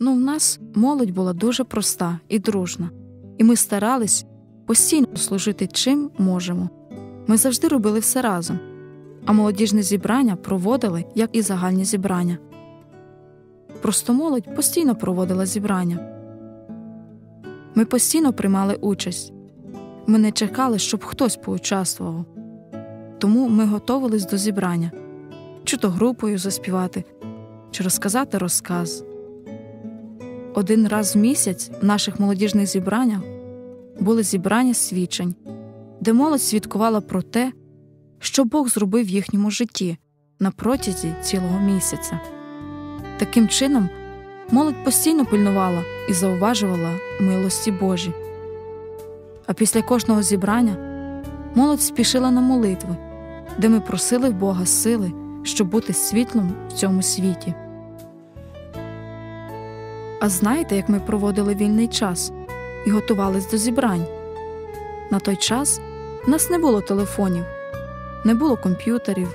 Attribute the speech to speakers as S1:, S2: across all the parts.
S1: Ну, в нас молодь була дуже проста і дружна, і ми старались постійно служити чим можемо. Ми завжди робили все разом, а молодіжне зібрання проводили, як і загальні зібрання. Просто молодь постійно проводила зібрання. Ми постійно приймали участь. Ми не чекали, щоб хтось поучаствував. Тому ми готувались до зібрання, чи то групою заспівати, чи розказати розказ. Один раз в місяць в наших молодіжних зібраннях були зібрання свідчень, де молодь свідкувала про те, що Бог зробив в їхньому житті на протязі цілого місяця. Таким чином, молодь постійно пильнувала і зауважувала милості Божі. А після кожного зібрання молодь спішила на молитви, де ми просили Бога сили, щоб бути світлом в цьому світі. А знаєте, як ми проводили вільний час і готувались до зібрань? На той час в нас не було телефонів, не було комп'ютерів,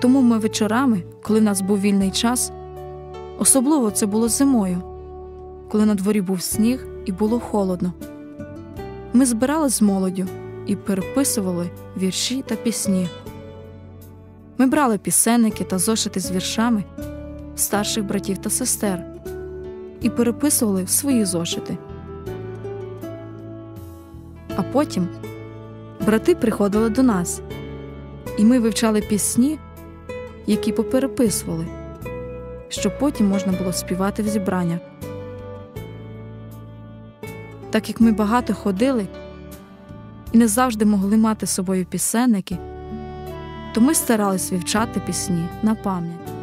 S1: тому ми вечорами, коли в нас був вільний час, особливо це було зимою, коли на дворі був сніг і було холодно. Ми збирались з молоддю і переписували вірші та пісні. Ми брали пісенники та зошити з віршами старших братів та сестер і переписували в свої зошити. А потім брати приходили до нас, і ми вивчали пісні, які попереписували, щоб потім можна було співати в зібраннях. Так як ми багато ходили і не завжди могли мати з собою пісенники, то ми старались вивчати пісні на пам'ять.